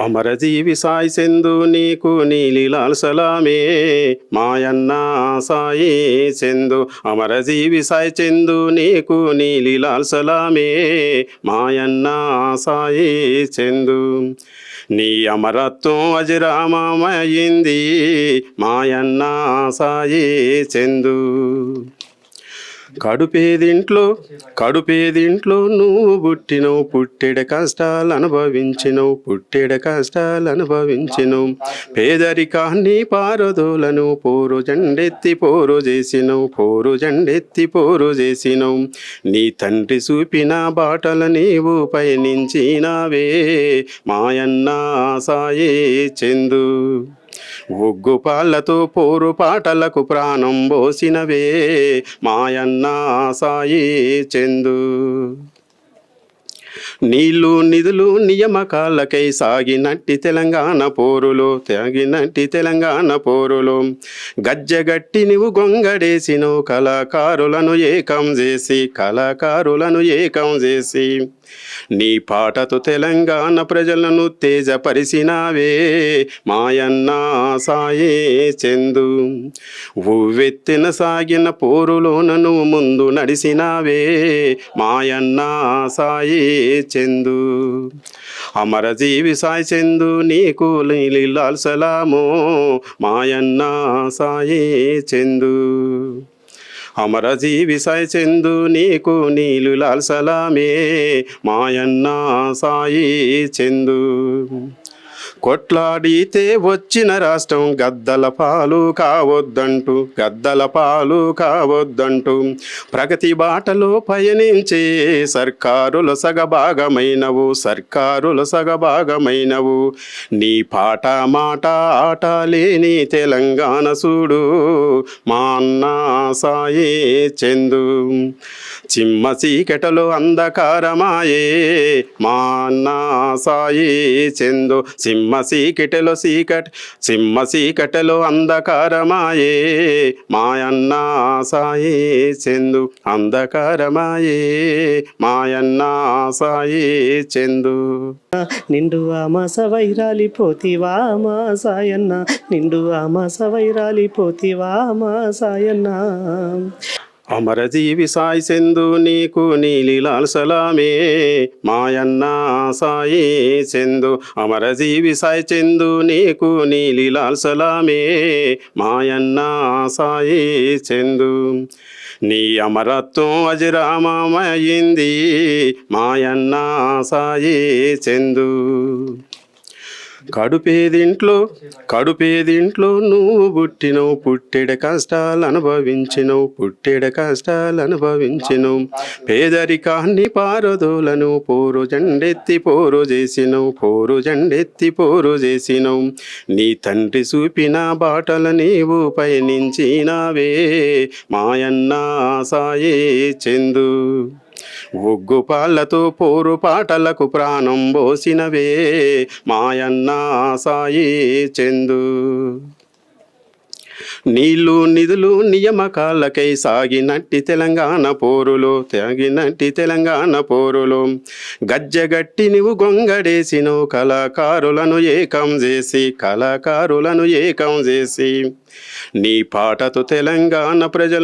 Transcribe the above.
అమరజీవి సాయి సెందు నీకు నీలిలాల్ సలామే మాయన్న సాయి చందు అమరజీవి సాయి చెందు నీకు నీలిలాల్ సలామే మాయన్న సాయి చెందు నీ అమరత్వం అజరామయింది మాయన్న సాయి చెందు కడుపేదింట్లో కడుపేదింట్లో నువ్వు పుట్టినవు పుట్టెడ కష్టాలు అనుభవించినవు పుట్టెడ కష్టాలు అనుభవించినవు పేదరికాన్ని పారదోలను పోరు జెండెత్తి పోరు చేసినవు పోరు జెండెత్తి పోరు చేసినవు. నీ తండ్రి చూపిన బాటల నీవు పయనించినావే మాయన్న సాయే చెందు. ఉగ్గుపాళ్ళతో పోరు పాటలకు ప్రాణం పోసినవే మాయన్న సాయి చందు. నీళ్ళు నిధులు నియమకాలకై సాగినట్టి తెలంగాణ పోరులో తాగినట్టి తెలంగాణ పోరులో. గజ్జగట్టి నువ్వు గొంగడేసినవు కళాకారులను ఏకం చేసి కళాకారులను ఏకం చేసి. నీ పాటతో తెలంగాణ ప్రజలను తేజపరిచినావే మాయన్న సాయే చందు. ఉవ్వెత్తిన సాగిన పోరులోనను ముందు నడిసినావే మాయన్న సాయే చందు. అమరజీవి సాయి చందు నీకు లీలాల్ సలాము మాయన్న సాయే చందు. అమరజీవి సాయి చందు నీకు నీలు లాల్ సలామే మాయన్న సాయి చందు. కొట్లాడితే వచ్చిన రాష్ట్రం గద్దల పాలు కావద్దంటూ గద్దల పాలు కావద్దంటూ. ప్రగతి బాటలో పయనించే సర్కారుల సగభాగమైనవు సర్కారుల సగభాగమైనవు. నీ పాట మాట ఆట లేని తెలంగాణ చూడు మా అన్న సాయే చందు. చిమ్మ చీకటలు అంధకారమాయే మా అన్న సాయే చందు. సింహ చీకటిలో చీకట్ సింహ చీకటిలో అంధకారమాయే. మాయన్న సాయి చెందు అంధకారమాయే. మాయన్న సాయి చెందు. నిండు ఆమాస వైరాలి పోతివా మా సాయన్న నిండు ఆమాస వైరాలి పోతివా మా సాయన్న అమరజీవి సాయి చందు నీకు నీలిలాల్ సలామే మాయన్న సాయి చందు అమరజీవి సాయి చందు నీకు నీలిలాల్ సలామే మాయన్న సాయి చందు నీ అమరత్వం అజరామయింది మాయన్న సాయి చందు కడుపేదింట్లో కడుపేదింట్లో నువ్వు పుట్టినవు పుట్టెడ కష్టాలు అనుభవించినవు పుట్టెడ కష్టాలు అనుభవించినవు పేదరికాన్ని పారదోలను పోరు జెండెత్తి పోరు చేసినవు పోరు జెండెత్తి పోరు చేసినవు. నీ తండ్రి చూపిన బాటల నీవు పయనించినావే మాయన్న సాయి చెందు. ఒగ్గుపాళ్ళతో పోరు పాటలకు ప్రాణం పోసినవే మాయన్న సాయి చందు. నీళ్ళు నిధులు నియమకాలకై సాగినట్టి తెలంగాణ పోరులో తాగినట్టి తెలంగాణ పోరులో. గజ్జగట్టి నువ్వు గొంగడేసినవు కళాకారులను ఏకం చేసి కళాకారులను ఏకం చేసి. నీ పాటతో తెలంగాణ ప్రజలు